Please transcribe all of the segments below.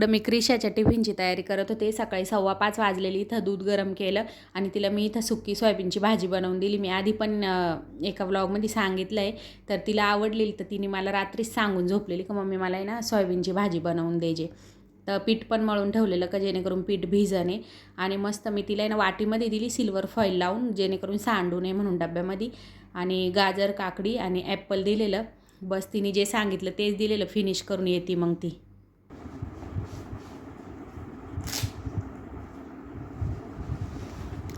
इकडं मी क्रिशाच्या टिफिनची तयारी करत होते. सकाळी सव्वा पाच वाजलेली इथं दूध गरम केलं आणि तिला मी इथं सुक्की सोयाबीनची भाजी बनवून दिली. मी आधी पण एका व्लॉगमध्ये सांगितलं आहे तर तिला आवडलेली तर तिने मला रात्रीच सांगून झोपलेली का मम्मी मला आहे ना सोयाबीनची भाजी बनवून द्यायची तर पीठ पण मळून ठेवलेलं का जेणेकरून पीठ भिजणे आणि मस्त मी तिला आहे ना वाटीमध्ये दिली सिल्वर फॉईल लावून जेणेकरून सांडू नये म्हणून डब्यामध्ये. आणि गाजर काकडी आणि ॲपल दिलेलं. बस तिने जे सांगितलं तेच दिलेलं. फिनिश करून येते मग ती.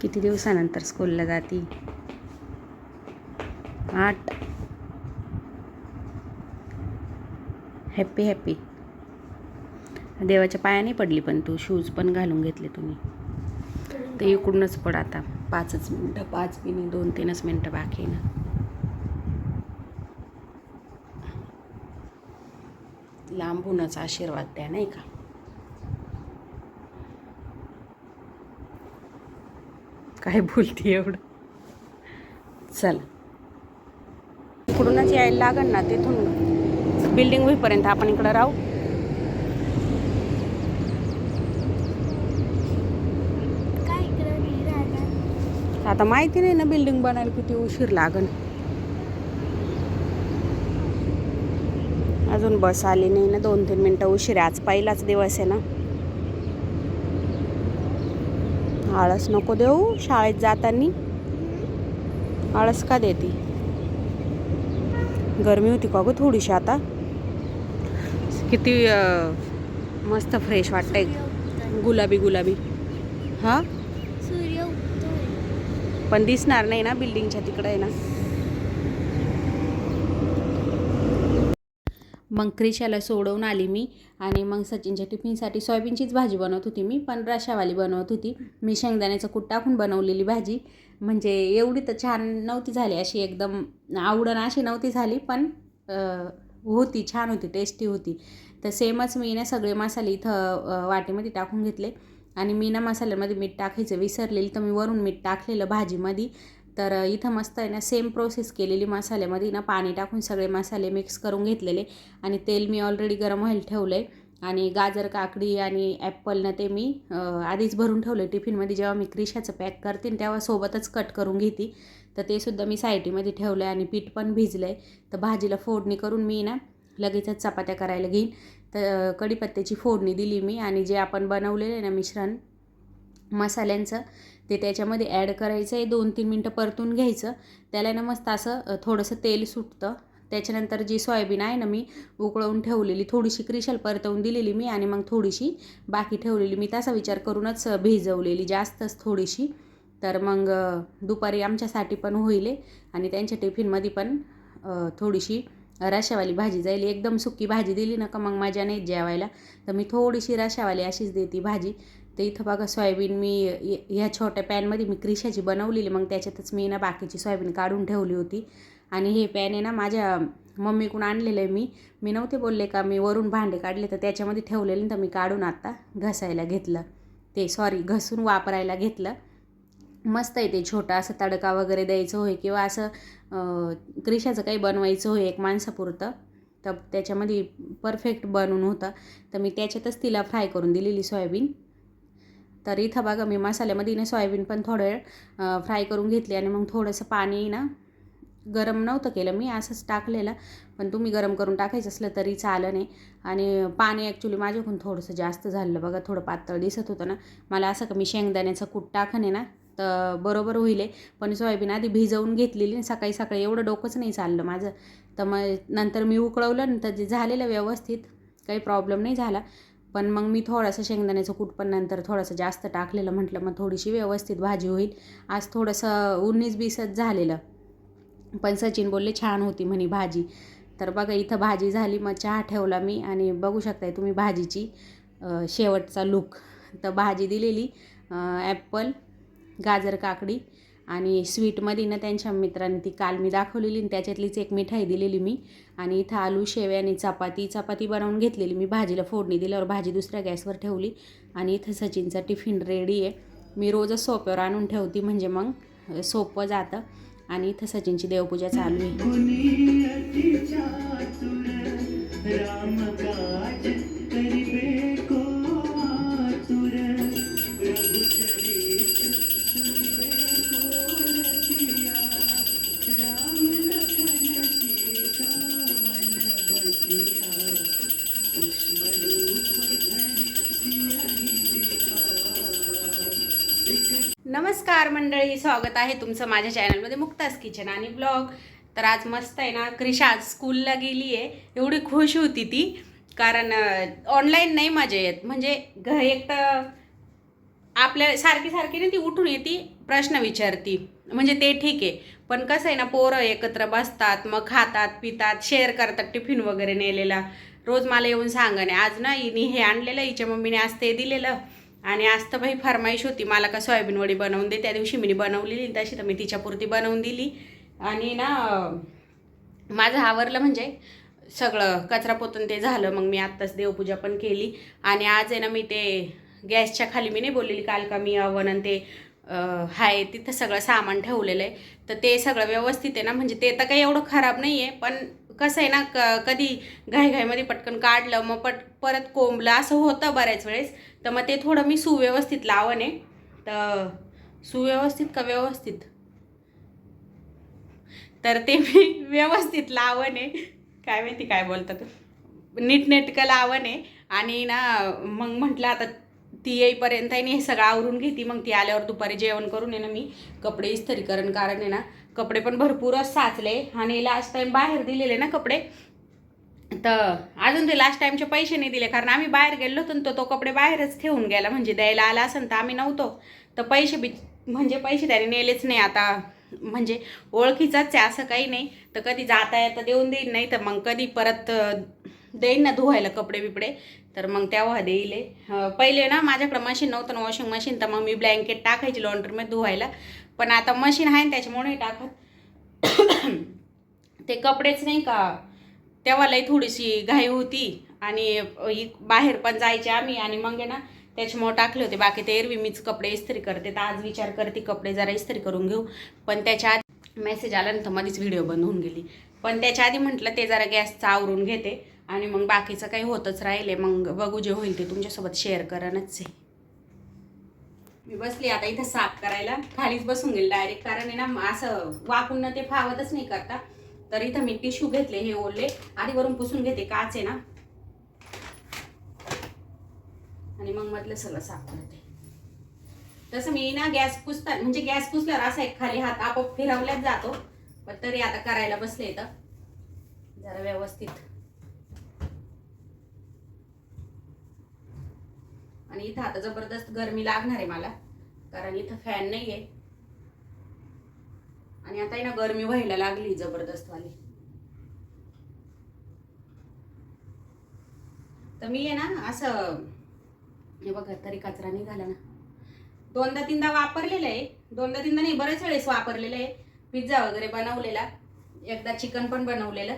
किती दिवसानंतर स्कूलला जाती? आठ. हॅप्पी हॅप्पी देवाच्या पायाने पडली पण तू शूज पण घालून घेतले तुम्ही. ते इकडूनच पड आता. पाचच मिनटं पाच मिनिट दोन तीनच मिनटं बाकी ना. लांबूनच आशीर्वाद द्या नाही का? काय बोलते एवढं? चल. इकडूनच यायला लागण ना तिथून बिल्डिंग होईपर्यंत आपण इकडं राहू. आता माहिती नाही ना बिल्डिंग बनायला किती उशीर लागन. अजून बस आली नाही ना दोन तीन मिनटं उशीर आहे. आज पहिलाच दिवस आहे ना. आळस नको देऊ. शाळेत जातानी आळस का देते? गरमी होती का गं थोडीशी आता? किती मस्त फ्रेश वाटतंय. गुलाबी गुलाबी. हां? पण दिसणार नाही ना बिल्डिंगच्या तिकडे आहे ना. मग क्रिशाला सोडवून आली मी आणि मग सचिनच्या टिफिनसाठी सोयाबीनचीच भाजी बनवत होती मी पण रशावाली बनवत होती. मी शेंगदाण्याचं कूट टाकून बनवलेली भाजी. म्हणजे एवढी तर छान नव्हती झाली अशी एकदम आवडण अशी नव्हती झाली पण होती छान होती टेस्टी होती. तर सेमच मी ना सगळे मसाले इथं वाटीमध्ये टाकून घेतले. आणि मी ना मसाल्यामध्ये मीठ टाकायचं विसरलेली तर मी वरून मीठ टाकलेलं भाजीमध्ये. तर इथं मस्त आहे ना सेम प्रोसेस केलेली मसाल्यामध्ये ना पाणी टाकून सगळे मसाले मिक्स करून घेतलेले. आणि तेल मी ऑलरेडी गरम व्हायला ठेवलं आहे आणि गाजर काकडी आणि ॲपलनं ते मी आधीच भरून ठेवले टिफिनमध्ये जेव्हा मी क्रिशाचं पॅक करते तेव्हा सोबतच कट करून घेते. तर ते सुद्धा मी सायटीमध्ये ठेवलं आहे आणि पीठ पण भिजलं आहे तर भाजीला फोडणी करून मी ना लगेचच चपात्या करायला घेईन. तर कढीपत्त्याची फोडणी दिली मी. आणि जे आपण बनवलेलं आहे ना मिश्रण मसाल्यांचं ते त्याच्यामध्ये ॲड करायचं आहे. दोन तीन मिनटं परतून घ्यायचं. त्याला ना मस्त असं थोडंसं तेल सुटतं. त्याच्यानंतर जी सोयाबीन आहे ना मी उकळवून ठेवलेली थोडीशी क्रिशल परतवून दिलेली मी आणि मग थोडीशी बाकी ठेवलेली मी. तसा विचार करूनच भिजवलेली जास्तच थोडीशी. तर मग दुपारी आमच्यासाठी पण होईल आणि त्यांच्या टिफिनमध्ये पण थोडीशी रशावाली भाजी जाईल. एकदम सुकी भाजी दिली ना का मग माझ्या नाही जेवायला. तर मी थोडीशी रशावाली अशीच देते भाजी. तर इथं बघा सोयाबीन मी या ह्या छोट्या पॅनमध्ये मी क्रिशाची बनवलेली. मग त्याच्यातच मी ना बाकीची सोयाबीन काढून ठेवली होती. आणि हे पॅन आहे ना माझ्या मम्मीकडून आणलेलं आहे मी. मी नव्हते बोलले का मी वरून भांडे काढले तर त्याच्यामध्ये ठेवलेले तर मी काढून आत्ता घसायला घेतलं. ते सॉरी घसून वापरायला घेतलं. मस्त आहे ते छोटं असं तडका वगैरे द्यायचं होय किंवा असं क्रिशाचं काही बनवायचं होय एक माणसापुरतं. तर त्याच्यामध्ये परफेक्ट बनवून होतं. तर मी त्याच्यातच तिला फ्राय करून दिलेली सोयाबीन. तर इथं बघा मी मसाल्यामध्ये ना सोयाबीन पण थोडं वेळ फ्राय करून घेतली आणि मग थोडंसं पाणी ना गरम नव्हतं केलं मी असंच टाकलेलं. पण तुम्ही गरम करून टाकायचं असलं तरी चालं नाही. आणि पाणी ॲक्च्युली माझ्याकडून थोडंसं जास्त झालं बघा थोडं पातळ दिसत होतं ना. मला असं का मी शेंगदाण्याचं कूट टाकणे ना तर बरोबर होईल. आहे. पण सोयाबीन आधी भिजवून घेतलेली सकाळी सकाळी एवढं डोकंच नाही चाललं माझं. तर मग नंतर मी उकळवलं ना तर जे झालेलं व्यवस्थित काही प्रॉब्लेम नाही झाला. पण मग मी थोडंसं शेंगदाण्याचं कूट पण नंतर थोडंसं जास्त टाकलेलं. म्हटलं मग थोडीशी व्यवस्थित भाजी होईल. आज थोडंसं उन्नीस बीसच झालेलं. पण सचिन बोलले छान होती म्हणे भाजी. तर बघा इथं भाजी झाली मग चहा ठेवला मी. आणि बघू शकताय तुम्ही भाजीची शेवटचा लुक तर भाजी दिलेली ॲपल गाजर काकडी आणि स्वीटमध्ये ना त्यांच्या मित्रांनी ती काल मी दाखवलेली आणि त्याच्यातलीच एक मिठाई दिलेली मी. आणि इथं आलू शेवे आणि चपाती. चपाती बनवून घेतलेली मी भाजीला फोडणी दिल्यावर भाजी दुसऱ्या गॅसवर ठेवली. आणि इथं सचिनचा टिफिन रेडी आहे. मी रोजच सोप्यावर आणून ठेवते म्हणजे मग सोपं जातं. आणि इथं सचिनची देवपूजा चालू आहे. नमस्कार मंडळी स्वागत आहे तुमचं माझ्या चॅनलमध्ये मुक्तास किचन आणि ब्लॉग तर आज मस्त आहे ना क्रिशा आज स्कूलला गेली आहे एवढी खुश होती ती कारण ऑनलाईन नाही मजा येत. म्हणजे घ एक तर आपल्या सारखी सारखी ना ती उठून येते प्रश्न विचारती. म्हणजे ते ठीक आहे. पण कसं आहे ना पोरं एकत्र बसतात मग खातात पितात शेअर करतात टिफिन वगैरे नेलेला. रोज मला येऊन सांगाने आज ना हिने हे आणलेलं हिच्या मम्मीने आज ते दिलेलं. आणि आज तर भाई फरमाईश होती मला का सोयाबीन वडी बनवून दे. त्या दिवशी मी बनवलेली तशी तर मी तिच्यापुरती बनवून दिली. आणि ना माझं आवरलं म्हणजे सगळं कचरा पोतून ते झालं. मग मी आत्ताच देवपूजा पण केली. आणि आज आहे ना मी ते गॅसच्या खाली मी नाही बोललेली काल का मी अवन आणि ते आहे तिथं सगळं सामान ठेवलेलं आहे. तर ते सगळं व्यवस्थित आहे ना म्हणजे ते तर काही एवढं खराब नाही आहे पण कसं आहे ना क कधी घाईघाईमध्ये पटकन काढलं मग पट परत कोंबलं असं होतं बऱ्याच वेळेस. तर मग ते थोडं मी सुव्यवस्थित लावण आहे. तर सुव्यवस्थित का व्यवस्थित? तर ते मी व्यवस्थित लावण आहे. काय माहिती काय बोलतात. नीटनेटकं लावण आहे. आणि ना मग म्हटलं आता ती येईपर्यंत आहे ना हे सगळं आवरून घेते. मग ती आल्यावर दुपारी जेवण करून आहे ना मी कपडे इस्त्रीकरण कारण आहे ना कपडे पण भरपूरच साचले. आणि लास्ट टाईम बाहेर दिलेले ना कपडे तर अजून ते लास्ट टाईमचे पैसे नाही दिले कारण आम्ही बाहेर गेलो होतो ना, तो कपडे बाहेरच ठेवून गेला. म्हणजे द्यायला आला असेल तर आम्ही नव्हतो. तर पैसे बी म्हणजे पैसे त्याने नेलेच नाही. आता म्हणजे ओळखीचाच आहे असं काही नाही. तर कधी जाता येतं देऊन देईन नाही तर मग कधी परत देईन ना धुवायला कपडे बिपडे. तर मग तेव्हा देईल. पहिले ना माझ्याकडं मशीन नव्हतं ना वॉशिंग मशीन तर मग मी ब्लँकेट टाकायची लॉन्ड्रीमध्ये धुवायला. पण आता मशीन आहे ना त्याच्यामुळे टाकत. ते कपडेच नाही का तेव्हा लई थोडीशी घाई होती आणि बाहेर पण जायचे आम्ही आणि मग आहे ना त्याच्यामुळं टाकले होते. बाकी ते एरवी मीच कपडे इस्त्री करते. तर आज विचार करते कपडे जरा इस्त्री करून घेऊ. पण त्याच्या आधी मेसेज आला ना मध्येच व्हिडिओ बंद होऊन गेली. पण त्याच्या आधी म्हटलं ते जरा गॅसचं आवरून घेते आणि मग बाकीचं काही होतच राहिले मग बघू जे होईल ते तुमच्यासोबत शेअर करणच आहे. मी बसली आता इथं साफ करायला. खालीच बसून गेली डायरेक्ट कारण आहे ना असं वाकून ते फावतच नाही करता. तर इथं मी टिश्यू घेतले हे ओले. आधी वरून पुसून घेते काच आहे ना. आणि मग मधलं सगळं साफ करते. तसं मी ना गॅस पुसता म्हणजे गॅस पुसल्यावर असा एक खाली हात आपोआप फिरवल्याच जातो. पण तरी आता करायला बसले इथं. जरा व्यवस्थित. आणि इथं आता जबरदस्त गरमी लागणार आहे मला. कारण इथं फॅन नाही आहे आणि आता आहे ना गरमी व्हायला लागली जबरदस्त वाली तर मी आहे ना असं हे बघा तरी कचरा निघाला ना. दोनदा तीनदा वापरलेलं आहे. दोनदा तीनदा नाही बरेच वेळेस वापरलेलं आहे. पिझ्झा वगैरे बनवलेला. एकदा चिकन पण बनवलेलं.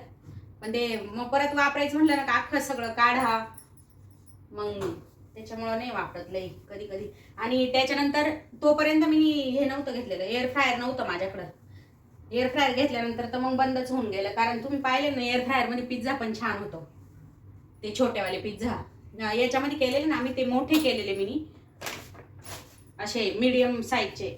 पण ते मग परत वापरायचं म्हटलं ना का अख्खं सगळं काढा. मग त्याच्यामुळं नाही वापरत लई कधी कधी. आणि त्याच्यानंतर तोपर्यंत मी हे नव्हतं घेतलेलं. एअर फ्रायर नव्हतं माझ्याकडं. एअर फ्रायर घेतल्यानंतर तर मग बंदच होऊन गेलं. कारण तुम्ही पाहिले ना एअर फ्रायरमध्ये पिझ्झा पण छान होतो. ते छोटेवाले पिझ्झा याच्यामध्ये केलेले ना आम्ही ते मोठे केलेले मिनी. असे मीडियम साईजचे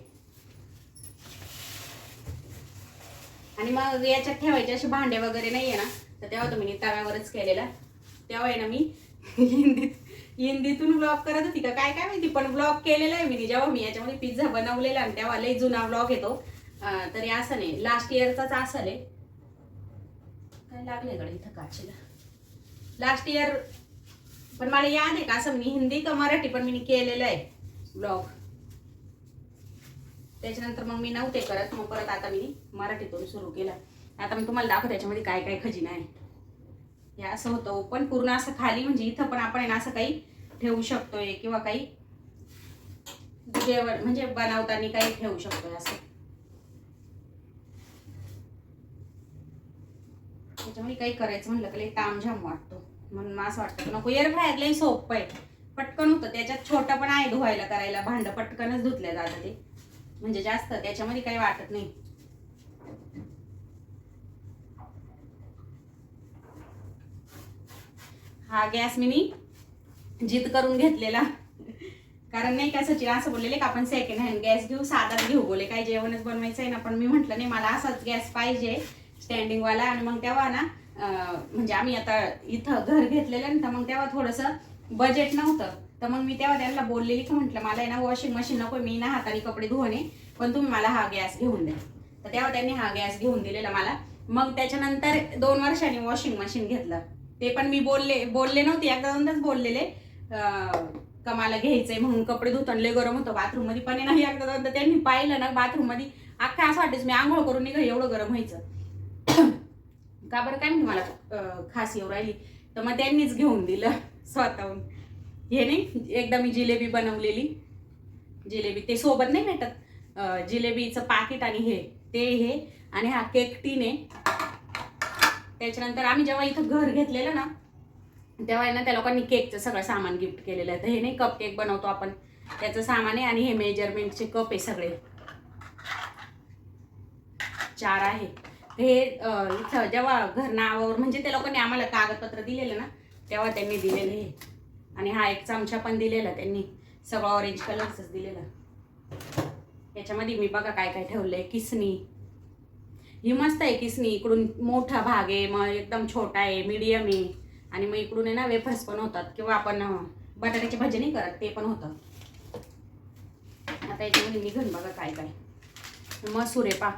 आणि मग याच्यात ठेवायचे असे भांडे वगैरे नाही आहे ना? तर तेव्हा तुम्ही मी तव्यावरच केलेला. तेव्हा आहे ना मी हिंदीत हिंदीतून ब्लॉग करत होती. का काय काय माहिती? पण ब्लॉग केलेला आहे मी जेव्हा मी याच्यामध्ये पिझ्झा बनवलेला आणि तेव्हा लई जुना ब्लॉग येतो. तरी असं नाही. लास्ट इयरचाच असं आहे काय लागले कडे इथं काचीला? लास्ट इयर पण मला याद आहे का असं मी हिंदी का मराठी पण मी केलेलं आहे ब्लॉग त्याच्यानंतर मग मी नव्हते करत मग परत आता मी मराठीतून सुरू केला. आता मी तुम्हाला दाखव त्याच्यामध्ये काय काय खजिना आहे. हे असं होतं ओपन पूर्ण असं खाली म्हणजे इथं पण आपण आहे ना असं काही ठेवू शकतोय किंवा काही जेवण म्हणजे बनवताना काही ठेवू शकतोय असं. त्याच्यामुळे काही करायचं म्हणलं की लई तामझाम वाटतो. म्हणून असं वाटतं नको एअर फ्रायर लई सोपं आहे. पटकन होतं त्याच्यात छोटं पण आहे धुवायला करायला. भांडं पटकनच धुतल्या जातं ते. म्हणजे जास्त त्याच्यामध्ये काही वाटत नाही. हा गॅस मी जिद करून घेतलेला. कारण नाही का सचिन असं बोललेले का आपण सेकंड हँड गॅस घेऊ साधाच घेऊ बोले काही जेवणच बनवायचं आहे ना पण मी म्हटलं नाही मला असाच गॅस पाहिजे. स्टँडिंग वाला आणि मग तेव्हा ना म्हणजे आम्ही आता इथं घर घेतलेलं ना तर मग तेव्हा थोडंसं बजेट नव्हतं. तर मग मी तेव्हा त्यांना बोललेली की म्हटलं मला आहे ना वॉशिंग मशीन नको मी ना हाताने कपडे धुवणे पण तुम्ही मला हा गॅस घेऊन द्या. तर तेव्हा त्यांनी हा गॅस घेऊन दिलेला मला. मग त्याच्यानंतर दोन वर्षांनी वॉशिंग मशीन घेतलं. ते पण मी बोलले बोलले नव्हते एकदा दोनदाच बोललेले. का मला घ्यायचंय म्हणून कपडे धुतणले गरम होतं बाथरूममध्ये पण नाही एकदा दोनदा त्यांनी पाहिलं ना बाथरूममध्ये अख्खा असं वाटायचं मी आंघोळ करून निघा एवढं गरम व्हायचं. का बरं काय म्हणजे मला खास येऊ राहिली. तर मग त्यांनीच घेऊन दिलं स्वतःहून. हे नाही एकदा मी जिलेबी बनवलेली. जिलेबी ते सोबत नाही भेटत. जिलेबीचं पाकिट आणि हे ते हे आणि हा केक टीन. आहे त्याच्यानंतर आम्ही जेव्हा इथं घर घेतलेलं ना तेव्हा आहे ना त्या लोकांनी केकचं सगळं सामान गिफ्ट केलेलं आहे. तर हे नाही कप केक बनवतो आपण. त्याचं सामान आहे आणि हे मेजरमेंटचे कप आहे सगळे. चार आहे. हे इथं जेव्हा घर नावावर म्हणजे त्या लोकांनी आम्हाला कागदपत्र दिलेलं ना तेव्हा त्यांनी दिलेलं हे. आणि हा एक चमचा पण दिलेला त्यांनी सगळं ऑरेंज कलरचंच दिलेलं. याच्यामध्ये मी बघा काय काय ठेवलं आहे किसनी. ही मस्त आहे किसनी इकडून मोठा भाग आहे मग एकदम छोटा आहे मीडियम आहे. आणि मग इकडून आहे ना वेफर्स पण होतात. किंवा आपण बटाट्याची भाजी नाही करत ते पण होतं आता याच्यामध्ये निघन बघा काय काय. मसूर आहे पा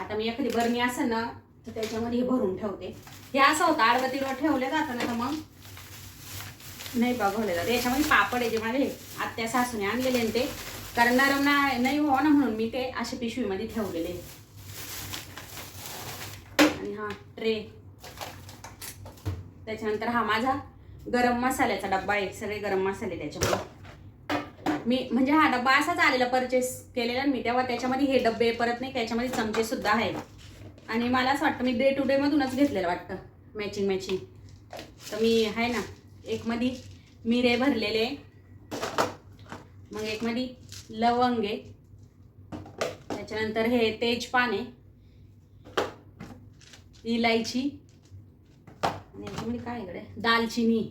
आता मी एखादी बरणी असेल ना तर त्याच्यामध्ये हे भरून ठेवते. हे असं होतं आडवं तिडवं ठेवलं जातं ना तर मग? नाही बघवले जातं याच्यामध्ये पापड आहे जे माझे आत्या सासूने आणलेले आणि ते. कारण नरम ना नाही हो ना म्हणून मी ते अशा पिशवीमध्ये ठेवलेले. आणि हा ट्रे. त्याच्यानंतर हा माझा गरम मसाल्याचा डब्बा आहे सगळे गरम मसाले त्याच्यामध्ये. मी म्हणजे हा डब्बा असाच आलेला परचेस केलेला मी तेव्हा त्याच्यामध्ये हे डब्बे परत नाही त्याच्यामध्ये याच्यामध्ये चमचे सुद्धा आहेत. आणि मला असं वाटतं मी डे टू डे मधूनच घेतलेलं वाटतं मॅचिंग मॅचिंग तर मी आहे ना एक मध्ये मिरे भरलेले. मग एक मध्ये लवंग. आहे त्याच्यानंतर हे तेजपान आहे इलायची. आणि याच्यामध्ये काय इकडे दालचिनी.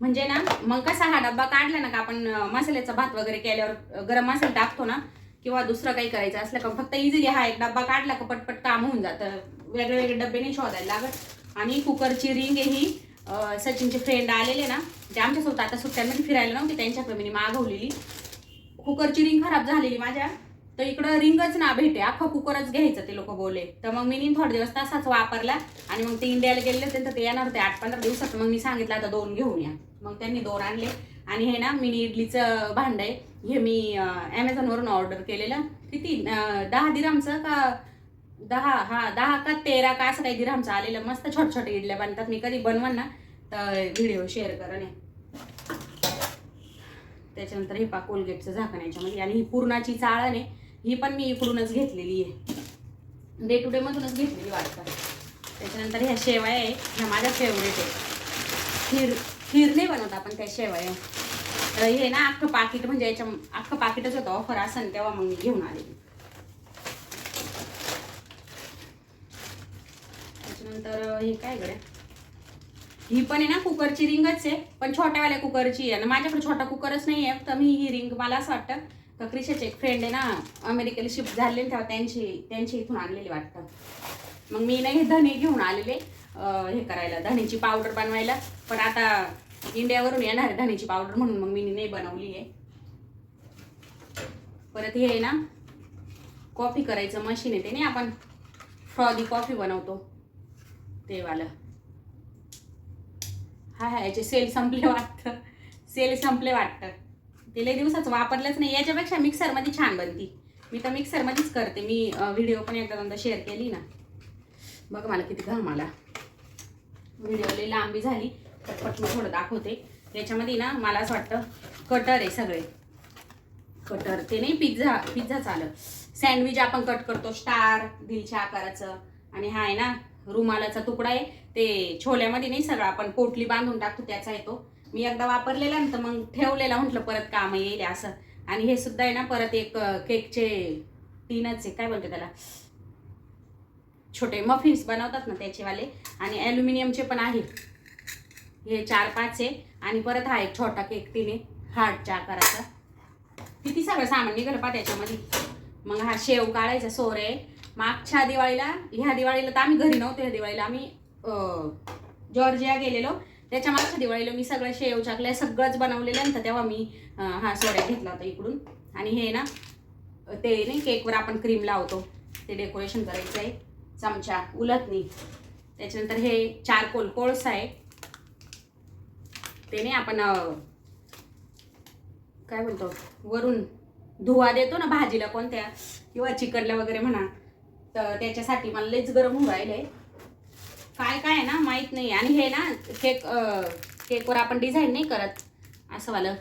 म्हणजे ना मग कसा हा डब्बा काढला ना का आपण मसाल्याचा भात वगैरे केल्यावर गरम मसाला टाकतो ना किंवा दुसरं काही करायचं असलं का फक्त इझिली हा एक डब्बा काढला का पटपट काम होऊन जातं. वेगळे वेगळे डब्बे नाही शोधायला लागत. आणि कुकरची रिंग ही सचिनचे फ्रेंड आलेले ना ते आमच्यासोबत आता सुट्ट्यांमध्ये फिरायला नव्हते त्यांच्याकडे मी मागवलेली. कुकरची रिंग खराब झालेली माझ्या. तर इकडं रिंगच ना भेटे अख्खा कुकरच घ्यायचं ते लोक बोले. तर मग मी थोडे दिवस तसाच वापरला आणि मग ते इंडियाला गेले होते तर ते येणार होते आठ पंधरा दिवसात. मग मी सांगितलं आता दोन घेऊन या. मग त्यांनी दोन आणले. आणि हे ना मिनी इडलीचं भांड आहे. हे मी ॲमेझॉनवरून ऑर्डर केलेलं. किती दहा दिरामचं का दहा हा दहा का तेरा का असं काही दिरामचं आलेलं. मस्त छोट छोटे इडल्या बनतात. मी कधी बनवन ना तर व्हिडिओ शेअर करेन त्याच्यानंतर हे पा कोलगेटचं झाकण याच्यामध्ये. आणि ही पूर्णाची चाळण आहे. ही पण मी इकडूनच घेतलेली आहे. डे टू डे मधूनच घेतलेली वाटतं. त्याच्यानंतर ह्या शेवाया आहे ह्या माझ्या फेवरेट आहे खीर खीर नाही बनवत आपण त्या शेवाया. तर हे ना अख्खं पाकिट म्हणजे याच्या अख्खं पाकिटच होतं हो, ऑफर असेल तेव्हा मग मी घेऊन आले त्याच्यानंतर हे काय गड्या? ही पण आहे ना कुकरची रिंगच आहे. पण छोट्यावाल्या कुकरची आहे. आणि माझ्याकडे छोटा कुकरच नाही आहे तर मी ही रिंग मला असं वाटतं तर क्रिशाचे एक फ्रेंड आहे ना अमेरिकेला शिफ्ट झालेले तेव्हा त्यांची त्यांची इथून आणलेली वाटतं. मग मी नाही धणे घेऊन आलेले हे करायला धण्याची पावडर बनवायला. पण आता इंडियावरून येणार आहे धण्याची पावडर म्हणून मग मी नाही बनवली आहे. परत हे आहे ना कॉफी करायचं मशीन आहे ते नाही आपण फ्रॉदी कॉफी बनवतो ते वालं हा हा याचे सेल संपले वाटतं. सेल संपले वाटतं. ते लय दिवसाचं वापरलंच नाही. याच्यापेक्षा मिक्सरमध्ये छान बनती. मी तर मिक्सरमध्येच करते. मी व्हिडिओ पण एकदा दोनदा शेअर केली ना. बघ मला किती घाम आला. व्हिडिओ लई लांबी झाली. पटपट मी थोडं दाखवते. याच्यामध्ये ना मला असं वाटतं कटर आहे सगळे. कटर ते नाही पिझ्झा पिझ्झा चालं सँडविच आपण कट करतो स्टार दिलच्या आकाराचं. आणि हा आहे ना रुमालाचा तुकडा आहे. ते छोल्यामध्ये नाही सगळं आपण पोटली बांधून टाकतो त्याचा येतो. मी एकदा वापरलेला ना तर मग ठेवलेला म्हटलं परत काम येईल असं. आणि हे सुद्धा आहे ना परत एक केकचे टीनच आहे काय बोलते त्याला? छोटे मफिन्स बनवतात ना त्याचेवाले. आणि ॲल्युमिनियमचे पण आहे हे चार पाच आहे. आणि परत हा एक छोटा केक तिने हार्टच्या आकाराचा किती सगळं सामान निघालं पा त्याच्यामध्ये. मग हा शेव काढायचा सोर आहे. मागच्या दिवाळीला ह्या दिवाळीला तर आम्ही घरी नव्हतो ह्या दिवाळीला आम्ही जॉर्जिया गेलेलो. त्याच्या मागच्या दिवाळीला मी सगळं शेव चाकल्या सगळंच बनवलेलं नंतर तेव्हा मी हा सोड्या घेतला होता इकडून. आणि हे ना ते नाही केकवर आपण क्रीम लावतो. ते डेकोरेशन करायचं आहे. चमचा उलटणी त्याच्यानंतर हे चारकोल कोळसा आहे. ते नाही आपण काय बोलतो? वरून धुवा देतो ना भाजीला कोणत्या? किंवा चिकनला वगैरे म्हणा. तर त्याच्यासाठी मला लईच गरम होऊ आहे. काय काय आहे ना माहीत नाही. आणि हे ना केक केकवर आपण डिझाईन नाही करत. असं वालं.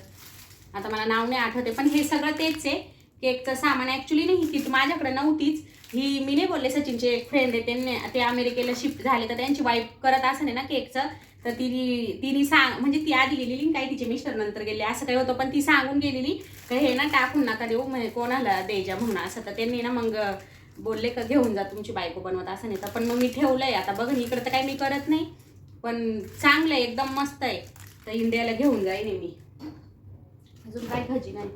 आता मला नाव नाही आठवते पण हे सगळं तेच आहे. केकचं सामान ॲक्च्युली नाही की माझ्याकडे नव्हतीच. ही मी नाही बोलले सचिनचे एक फ्रेंड आहे त्यांनी ते अमेरिकेला शिफ्ट झाले तर त्यांची वाईफ करत असं ना केकचं तर तिने तिने सांग म्हणजे ती आधी गेलेली काय तिचे मिस्टर नंतर गेले असं काही होतं. पण ती सांगून गेलेली का हे ना टाकून नका देऊ म्हणजे कोणाला द्यायच्या म्हणून असं. तर त्यांनी ना मग बोलले का घेऊन जा तुमची बायको बनवत असं नाही तर. पण मग मी ठेवलंय. आता बघ इकडं तर काही मी करत नाही. पण चांगलं आहे एकदम मस्त आहे. तर इंडियाला घेऊन जाईन मी. अजून काय भाजी नाही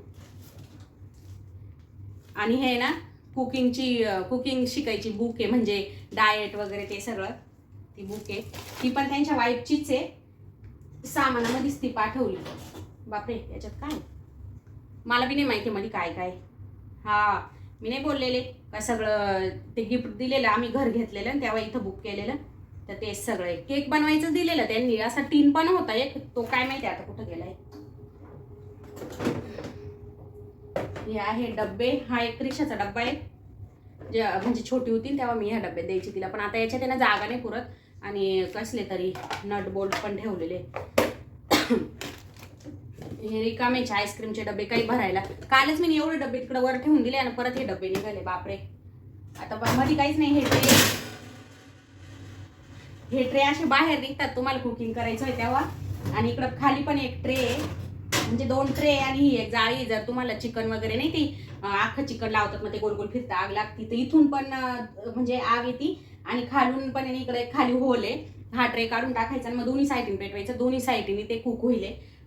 आणि हे ना कुकिंगची कुकिंग शिकायची बुक आहे म्हणजे डाएट वगैरे ते सगळं. ती बुक आहे. ती पण त्यांच्या वाईफचीच आहे. सामानामध्येच ती पाठवली. बापरे याच्यात काय? मला बी नाही माहिती मध्ये काय काय. हा मी नाही बोललेले. का सगळं ते गिफ्ट दिलेलं आम्ही घर घेतलेलं आणि तेव्हा इथं बुक केलेलं. तर ते सगळं केक बनवायचं दिलेलं त्यांनी. असा टीन पण होता एक. तो काय माहिती आता कुठं गेलाय. हे आहे डब्बे. हा एक रिक्षाचा डब्बा आहे. जे म्हणजे छोटी होती तेव्हा मी ह्या डब्यात द्यायची तिला. पण आता याच्यात त्यांना जागा नाही पुरत. आणि कसले तरी नट बोल्ट पण ठेवलेले. हे रिकामेचे आईस्क्रीमचे डबे काही भरायला. कालच मी एवढे डबे इकडे वर ठेवून दिले आणि परत हे डबे निघाले बापरे. आता मध्ये काहीच नाही हे ट्रे हे ट्रे असे बाहेर निघतात तुम्हाला कुकिंग करायचं आहे तेव्हा. आणि इकडं खाली पण एक ट्रे आहे. म्हणजे दोन ट्रे आणि ही एक जाळी जर तुम्हाला चिकन वगैरे नाही ती अं, अख्खं चिकन लावतात मग ते गोल गोल फिरतं आग लागती. तर इथून पण म्हणजे आग येते. आणि खालून पण इकडे खाली होल आहे. हा ट्रे काढून टाकायचा आणि मग दोन्ही साईडीने पेटवायचं. दोन्ही साईडीने ते कुक होईल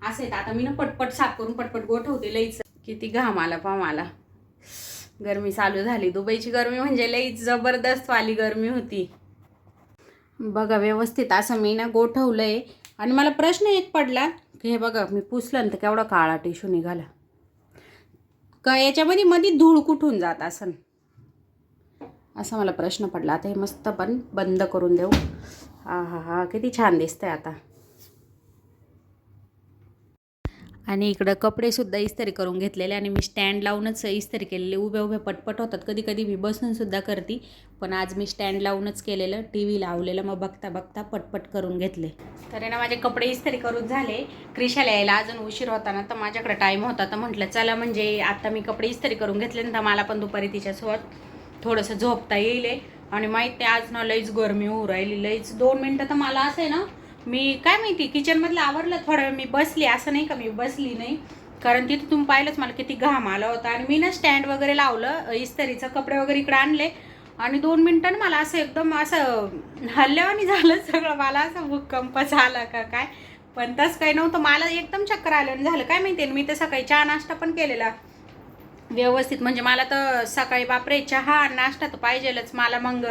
असं येतं. तर आता मी ना पटपट साफ करून पटपट गोठवते लईच. किती घाम आला पाम मला. गरमी चालू झाली. दुबईची गरमी म्हणजे लईच जबरदस्त वाली गरमी होती. बघा व्यवस्थित असं मी ना गोठवलंय आणि मला प्रश्न एक पडला की हे बघा मी पुसलं ना तर केवढा काळा टिशू निघाला. का याच्यामध्ये मध्ये धूळ कुठून जात असन? असा मला प्रश्न पडला. आता हे मस्त पण बंद करून देऊ. हा हा हा किती छान दिसतंय आता. आणि इकडं कपडेसुद्धा इस्त्री करून घेतलेले आणि मी स्टँड लावूनच इस्त्री केलेले. उभे उभे पटपट होतात. कधी कधी मी बसूनसुद्धा करते पण आज मी स्टँड लावूनच केलेलं टी व्ही लावलेलं मग बघता बघता पटपट करून घेतले. तर आहे ना माझे कपडे इस्त्री करून झाले. क्रिशाला यायला अजून उशीर होता ना तर माझ्याकडे टाईम होता. तर म्हटलं चला म्हणजे आता मी कपडे इस्त्री करून घेतले ना तर मला पण दुपारी तिच्यासोबत थोडंसं झोपता येईल आणि माहीत आहे आज ना लईच गरमी होऊ राहिली. लईच दोन मिनटं तर मला असं आहे ना मी काय माहिती किचनमधलं आवरलं थोडं वेळ मी बसली असं नाही का मी बसली नाही. कारण तिथे तुम्ही पाहिलंच मला किती घाम आला होता. आणि मी ना स्टँड वगैरे लावलं इस्तरीचं कपडे वगैरे इकडे आणले. आणि दोन मिनटं मला असं एकदम असं हल्ल्यावानी झालं सगळं. मला असं भूकंप झाला का काय? पण तसं काही नव्हतं. मला एकदम चक्कर आलं झालं. काय माहिती मी तर सकाळी चहा नाश्ता पण केलेला. व्यवस्थित म्हणजे मला तर सकाळी बापरे चहा नाश्ता तर पाहिजेलच. मला मग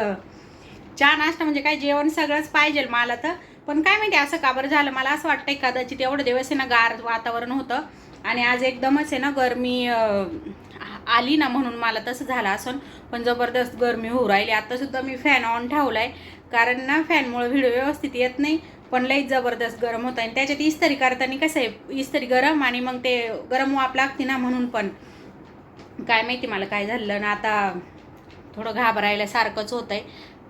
चहा नाश्ता म्हणजे काय जेवण सगळंच पाहिजे मला तर. पण काय माहिती असं का बरं झालं? मला असं वाटतंय कदाचित एवढं दिवस आहे ना गार वातावरण होतं. आणि आज एकदमच आहे ना गरमी आली ना म्हणून मला तसं झालं असं पण जबरदस्त गरमी होऊ राहिली. आत्तासुद्धा मी फॅन ऑन ठेवला आहे कारण ना फॅनमुळे व्हिडिओ व्यवस्थित येत नाही. पण लईच जबरदस्त गरम होत आहे आणि त्याच्यात इस्तरी करताना कसं आहे इस्त्री गरम आणि मग ते गरम वाप लागते ना म्हणून पण. काय माहिती मला काय झालं ना आता थोडं घाबरायला सारखंच होत आहे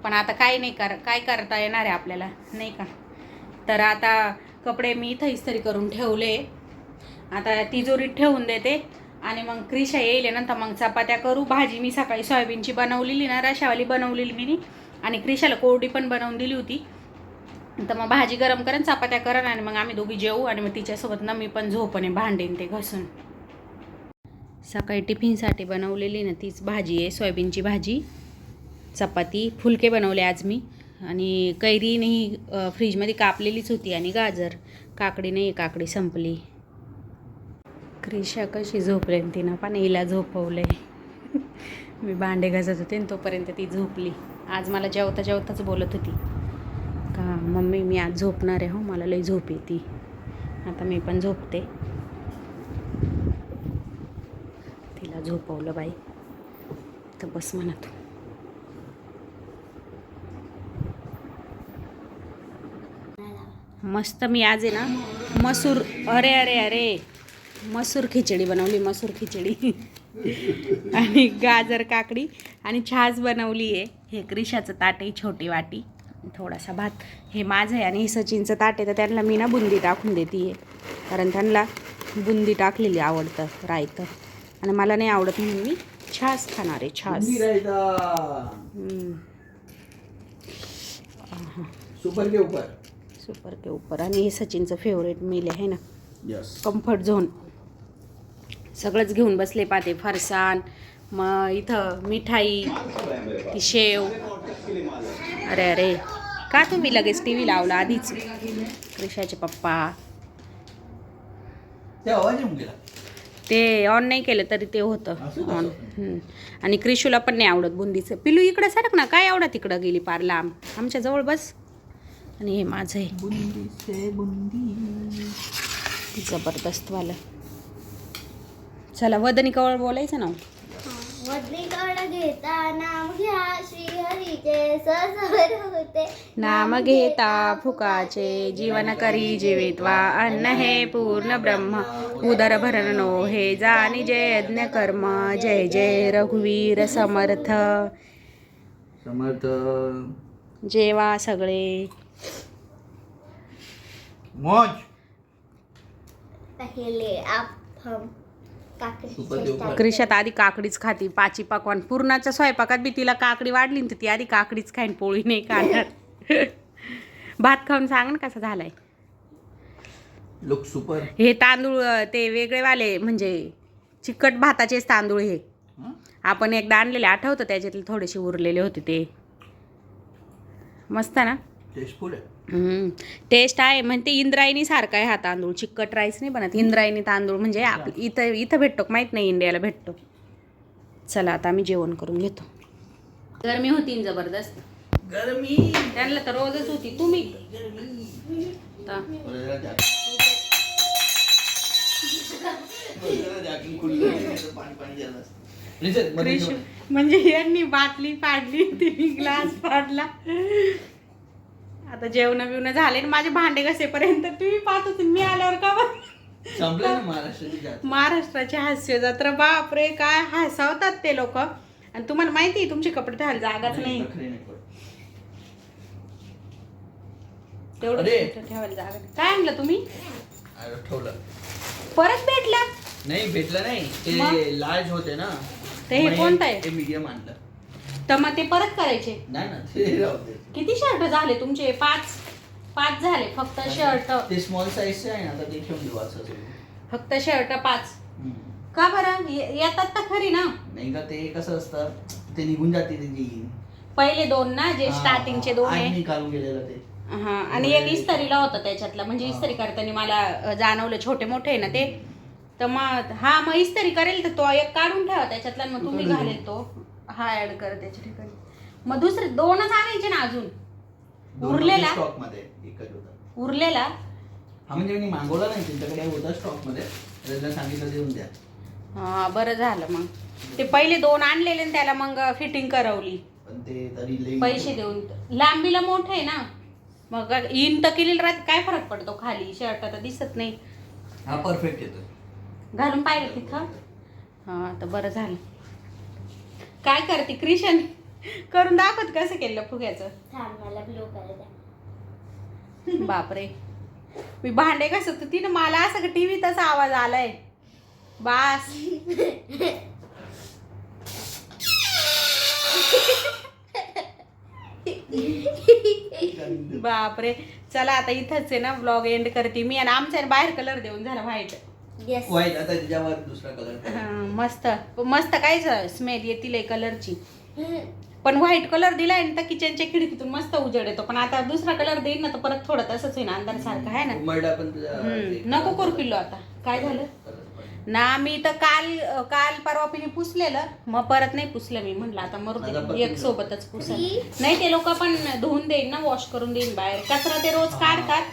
पण आता काय नाही कर काय करता येणार आहे आपल्याला? नाही का? तर आता कपडे मी इथं इस्त्री करून ठेवले. आता तिजोरीत ठेवून देते. आणि मग क्रिशा येईल नंतर मग चपात्या करू. भाजी मी सकाळी सोयाबीनची बनवलेली ना रशावाली बनवलेली मी आणि क्रिशाला कोरडी पण बनवून दिली होती. तर मग भाजी गरम करेन चपात्या करेन आणि मग आम्ही दोघी जेवू आणि मग तिच्यासोबत ना मी पण झोपणे भांडेन ते घसून. सकाळी टिफिनसाठी बनवलेली ना तीच भाजी आहे सोयाबीनची भाजी. चपाती फुलके बनवले आज मी. आणि कैरी नाही फ्रीजमध्ये कापलेलीच होती आणि गाजर. काकडी नाही काकडी संपली. क्रिशा कशी झोपले तिनं पण हिला झोपवलंय. मी भांडे घासत होते आणि तोपर्यंत ती झोपली. आज मला जेवता जेवताच बोलत होती. का मम्मी मी आज झोपणार आहे हो मला लई झोप येते. आता मी पण झोपते. तिला झोपवलं बाई. तर बस म्हणा तू. मस्त मी आज आहे ना मसूर अरे अरे अरे मसूर खिचडी बनवली मसूर खिचडी. आणि गाजर काकडी आणि छास बनवली आहे. हे क्रिशाचं ताट आहे छोटी वाटी थोडासा भात. हे माझं आहे आणि हे सचिनचं ताट आहे तर त्यांना मी ना बुंदी टाकून देते आहे कारण त्यांना बुंदी टाकलेली आवडतं रायतं. आणि मला नाही आवडत म्हणून मी छास खाणार आहे छास. सुपर के ऊपर. सुपर के ऊपर आणि हे सचिनचं फेवरेट मील आहे ना? यस कम्फर्ट झोन सगळंच घेऊन बसले पाहते फरसाण मग इथं मिठाई ती शेव. अरे अरे. का तुम्ही लगेच टी व्ही लावला आधीच? कृषाचे पप्पा. ते ऑन नाही केलं तरी ते होतं? ऑन हम्म. आणि क्रिशूला पण नाही आवडत बुंदीचं. पिलू इकडं सरक ना काय आवडत तिकडं गेली पार लांब? आमच्या जवळ बस. आणि हे माझं आहे बुंदी. से बुंदी जबरदस्तवालं. चला वदनी कवळ बोलायचं ना वदनीकड घेता नाम घ्या श्री हरीचे ससर होते. नाम घेता फुकाचे जीवन करी जीवित्वा अन्न हे पूर्ण ब्रह्म. उदर भरणो हे जाणी जय यज्ञ कर्म. जय जय रघुवीर समर्थ. समर्थ. जेवा सगळे. मौज। पहिले आप हम काकडी. क्रिशात आधी काकडीच खाती पाची पकवान. पूर्णाच्या स्वयंपाकात बी तिला काकडी वाढली ना तर ती आधी काकडीच खाईन पोळी नाही खाणार. भात खाऊन सांग ना कसा झालाय. Look super. हे तांदूळ अं, ते वेगळेवाले म्हणजे चिकट भाताचेच तांदूळ हे. हं? आपण एकदा आणलेले आठवतं त्याच्यातले थोडेसे उरलेले होते ते. मस्त ना? टेस्टफुल आहे. टेस्ट आहे म्हणते इंद्रायणी सारखा आहे हा तांदूळ. चिकट राईस नाही बनत. इंद्रायणी तांदूळ म्हणजे आप इथं इथं भेटतो का माहीत नाही इंडियाला भेटतो. चला आता आम्ही जेवण करून घेतो. गरमी होती जबरदस्त. गरमी. त्यांना तर रोजच होती. तुम्ही. म्हणजे यांनी बाटली पाडली तिने ग्लास पाडला. आता जेवण बिवणं झाले ना माझे भांडे घसेपर्यंत तुम्ही पाहत होते मी आल्यावर का? संपलं ना महाराष्ट्राची हास्य जत्रा बापरे काय हसवतात ते लोक आणि तुम्हाला माहिती आहे तुमचे कपडे ठेवायला जागाच नाही. तेवढं अरे. ठेवायला जागा नाही. काय आणलं तुम्ही ठेवलं परत भेटला नाही भेटलं नाही मग? ते लार्ज होते ना ते हे कोणतं आहे? मीडियम आणलं तर मग ते परत करायचे. नाही ना ते राहू दे. किती शर्ट झाले तुमचे? पाच पाच झाले फक्त शर्ट. ते स्मॉल साईजचे आहे ना आता ते ठेवून देऊ असं सगळं. फक्त शर्ट पाच. हम्म. का बरं? ये- येतात तर खरी ना. नाही का ते कसं असतं ते निघून जाते पहिले दोन ना जे स्टार्टिंगचे दोन आहे. निघालून गेलेलं ते. हा आणि एक इस्त्रीला होता त्याच्यातला. म्हणजे इस्त्री करताना मला अ, जाणवलं छोटे मोठे आहे ना ते. तर मग हा मग इस्त्री करेल तर तो एक काढून ठेवा त्याच्यातला आणि मग तुम्ही घालेल तो. हा ऍड कर त्याच्या ठिकाणी. मग दुसरे दोनच आणायचे ना अजून. उरलेला? स्टॉकमध्ये एकच होता. उरलेला. हा म्हणजे मी मागवला नाही त्यांच्याकडे होता स्टॉकमध्ये त्यांना सांगितलं देऊन द्या. हा बरं झालं मग. ते पहिले दोन आणलेले आणि त्याला मग फिटिंग करवली. पण ते तरी लई पैसे देऊन. लांबीला मोठे आहे ना. मग इन तर केलेलं राहत काय फरक पडतो खाली? शर्ट तर दिसत नाही. हा परफेक्ट येतो. घालून पाहिलं तिथं? हा तर बरं झालं. काय करते? क्रिशन? करून दाखवत कसं केलं फुग्याचं? थांब मला ब्लू कलर द्या. बापरे. मी भांडे कसं तर तिनं मला असं टी व्ही तसा आवाज आलाय. बास. बापरे. चला आता इथंच आहे ना ब्लॉग एंड करते मी आणि आमचा आहे ना बाहेर कलर देऊन झाला व्हाईट येस वाईट आता त्याच्यावर दुसरा कलर मस्त. मस्त काय स्मेल येतील कलरची पण व्हाईट कलर दिलाय ना तर किचनच्या खिडकीतून मस्त उजेड येतो. पण आता दुसरा कलर देईन ना तर परत थोडं तसंच आहे ना. अंधार सारखं आहे. ना नको करू पिल्लू आता. काय झालं. ना मी तर काल काल परवा पिणी पुसलेलं. मग परत नाही पुसलं मी. म्हटलं आता मरू एक. सोबतच पुसल. नाही ते लोक पण धुवून देईन ना वॉश करून देईन बाहेर. कचरा ते रोज. काढतात.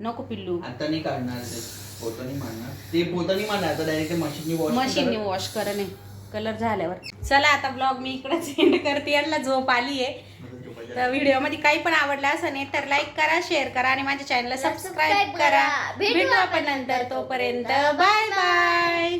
नको पिल्लू. आता नाही काढणार पोतानी मारणार? ते पोतानी मारणार आता डायरेक्ट मशीननी वॉश मशीनने वॉश कर नाही कलर झाल्यावर. चला आता ब्लॉग मी इकडेच एंड करते यांना झोप आली आहे. तर व्हिडिओमध्ये काही पण आवडलं असं नाही तर लाईक करा शेअर करा आणि माझ्या चॅनलला सबस्क्राईब सबस्क्राईब करा. भेटू आपण नंतर. तोपर्यंत. Bye bye